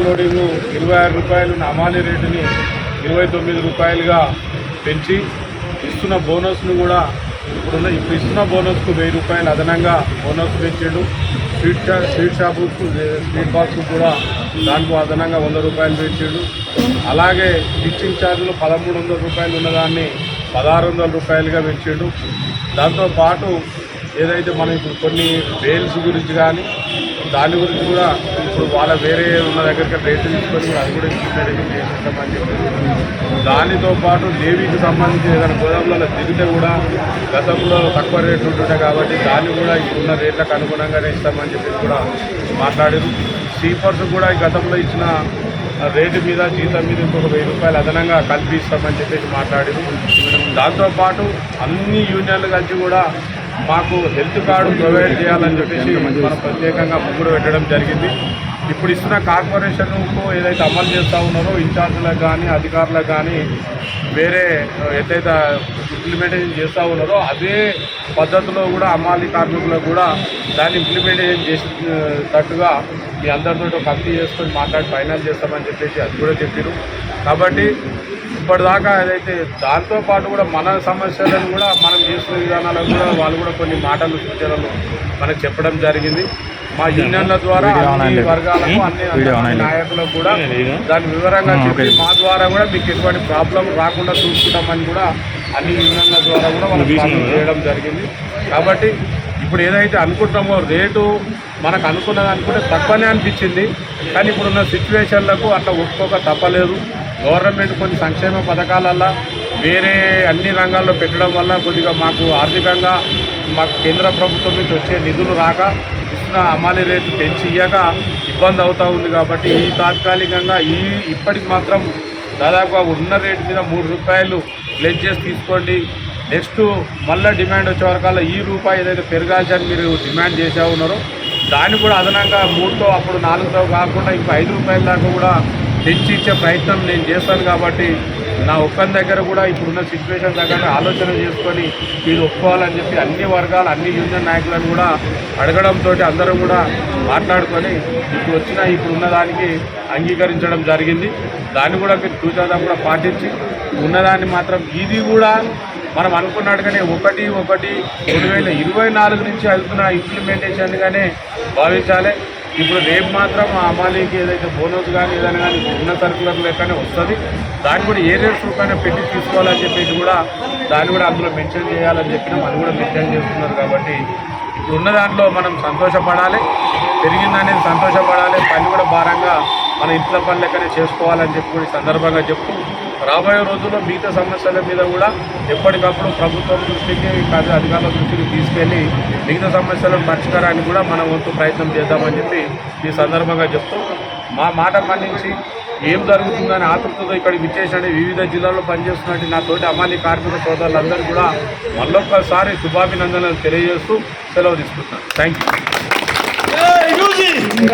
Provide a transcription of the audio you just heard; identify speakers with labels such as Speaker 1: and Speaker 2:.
Speaker 1: Loading ఇరవై ఆరు రూపాయలు ఉన్న అమాలి రేటుని ఇరవై తొమ్మిది రూపాయలుగా పెంచి ఇస్తున్న బోనస్ను కూడా ఇప్పుడున్న ఇప్పుడు ఇస్తున్న బోనస్కు వెయ్యి రూపాయలు అదనంగా బోనస్ పెంచాడు స్వీట్ షా స్వీట్ షాపుకు స్వీట్ బాక్స్కు కూడా దానికి అదనంగా వంద రూపాయలు పెంచాడు అలాగే టీచింగ్ ఛార్జీలు పదమూడు వందల రూపాయలు ఉన్నదాన్ని పదహారు వందల రూపాయలుగా పెంచాడు. దాంతోపాటు ఏదైతే మనం ఇప్పుడు కొన్ని బెయిల్స్ గురించి కానీ దాని గురించి కూడా ఇప్పుడు వాళ్ళ వేరే ఉన్న దగ్గరికి రేటు తీసుకొని అది కూడా ఇంప్లిమెంటేషన్ చేసేస్తామని చెప్పి దానితో పాటు నేవీకి సంబంధించి ఏదైనా గోదాములలో దిగితే కూడా గతంలో తక్కువ రేట్లు ఉంటుంటాయి కాబట్టి దాన్ని కూడా ఉన్న రేట్లకు అనుగుణంగానే ఇస్తామని చెప్పి కూడా మాట్లాడారు. స్లీపర్స్ కూడా గతంలో ఇచ్చిన రేటు మీద జీతం మీద ఇంకొక వెయ్యి రూపాయలు అదనంగా కల్పిస్తామని చెప్పేసి మాట్లాడారు. దాంతోపాటు అన్ని యూనియన్లు కలిసి కూడా మాకు హెల్త్ కార్డు ప్రొవైడ్ చేయాలని చెప్పేసి మనం ప్రత్యేకంగా ముగ్గురు పెట్టడం జరిగింది. ఇప్పుడు ఇస్తున్న కార్పొరేషన్కు ఏదైతే అమలు చేస్తూ ఉన్నారో ఇన్ఛార్జీలకు కానీ అధికారులకు కానీ వేరే ఏదైతే ఇంప్లిమెంటేషన్ చేస్తూ ఉన్నారో అదే పద్ధతిలో కూడా అమ్మాలి కార్మికులకు కూడా దాన్ని ఇంప్లిమెంటేషన్ చేసేటట్టుగా మీ అందరితో కమిటీ చేసుకొని మాట్లాడి ఫైనల్ చేస్తామని చెప్పేసి అది కూడా చెప్పారు కాబట్టి ఇప్పటిదాకా ఏదైతే దాంతో పాటు కూడా మన సమస్యలను కూడా మనం చేస్తున్న విధానాలకు కూడా వాళ్ళు కూడా కొన్ని మాటలు సూచనలు మనకు చెప్పడం జరిగింది. మా యూనియన్ల ద్వారా అన్ని వర్గాలకు అన్ని నాయకులకు కూడా దాని వివరంగా చెప్పి మా ద్వారా కూడా మీకు ఎటువంటి ప్రాబ్లం రాకుండా చూసుకుంటామని కూడా అన్ని యూనియన్ల ద్వారా కూడా మనం చేయడం జరిగింది. కాబట్టి ఇప్పుడు ఏదైతే అనుకుంటామో రేటు మనకు అనుకున్నది అనుకుంటే తక్కువనే అనిపించింది. కానీ ఇప్పుడున్న సిచ్యువేషన్లకు అట్లా ఒప్పుకోక తప్పలేదు. గవర్నమెంట్ కొన్ని సంక్షేమ పథకాలల్లో వేరే అన్ని రంగాల్లో పెట్టడం వల్ల కొద్దిగా మాకు ఆర్థికంగా మాకు కేంద్ర ప్రభుత్వం నుంచి వచ్చే నిధులు రాక ఇస్తున్న అమాలి రేటు పెంచి ఇయ్యక ఇబ్బంది అవుతూ ఉంది కాబట్టి ఈ తాత్కాలికంగా ఈ ఇప్పటికి మాత్రం దాదాపుగా ఉన్న రేటు మీద మూడు రూపాయలు ప్లెజ్ చేసి తీసుకోండి. నెక్స్ట్ మళ్ళీ డిమాండ్ వచ్చే వరకల్లా ఈ రూపాయి ఏదైతే పెరగాల్సి మీరు డిమాండ్ చేసే ఉన్నారో దాన్ని కూడా అదనంగా మూడుతో అప్పుడు నాలుగుతో కాకుండా ఇంకా ఐదు రూపాయల దాకా కూడా తెచ్చి ఇచ్చే ప్రయత్నం నేను చేస్తాను కాబట్టి నా ఒక్కని దగ్గర కూడా ఇప్పుడున్న సిచ్యువేషన్ దగ్గర ఆలోచన చేసుకొని ఇది ఒప్పుకోవాలని చెప్పి అన్ని వర్గాలు అన్ని యూనియన్ నాయకులను కూడా అడగడంతో అందరూ కూడా మాట్లాడుకొని ఇప్పుడు వచ్చిన ఇప్పుడున్న దానికి అంగీకరించడం జరిగింది. దాన్ని కూడా మీరు సూచన కూడా పాటించి ఉన్నదాన్ని మాత్రం ఇది కూడా మనం అనుకున్నట్టుగానే ఒకటి ఒకటి రెండు వేల ఇరవై నాలుగు నుంచి వెళ్తున్న ఇంప్లిమెంటేషన్గానే భావించాలి. ఇప్పుడు రేపు మాత్రం ఆ అమాలీకి ఏదైతే బోనస్ కానీ ఏదైనా కానీ ఉన్న సర్కులర్ లెక్కనే వస్తుంది. దాన్ని కూడా ఏ రేట్స్ రూపాయన పెట్టి తీసుకోవాలని చెప్పేసి కూడా దాన్ని కూడా అందులో మెన్షన్ చేయాలని చెప్పినాం. అది కూడా మెన్షన్ చేస్తున్నారు కాబట్టి ఇప్పుడు ఉన్న దాంట్లో మనం సంతోషపడాలి. పెరిగిందనేది సంతోషపడాలి. పని కూడా భారంగా మన ఇంట్లో పని లెక్కనే చేసుకోవాలని చెప్పి కూడా సందర్భంగా చెప్తూ రాబోయే రోజుల్లో మిగతా సమస్యల మీద కూడా ఎప్పటికప్పుడు ప్రభుత్వం దృష్టికి కాదు అధికారుల దృష్టికి తీసుకెళ్ళి మిగతా సమస్యల పరిష్కారానికి కూడా మన వంతు ప్రయత్నం చేద్దామని చెప్పి ఈ సందర్భంగా చెప్తూ మా మాట మన్నించి ఏం జరుగుతుందని ఆతృతతో ఇక్కడికి విచ్చేసండి వివిధ జిల్లాల్లో పనిచేస్తున్నట్టు నా తోటి అమాలి కార్మిక సోదరులందరూ కూడా మళ్ళొక్కసారి శుభాభినందనలు తెలియజేస్తూ సెలవు తీసుకుంటున్నాను. Thank you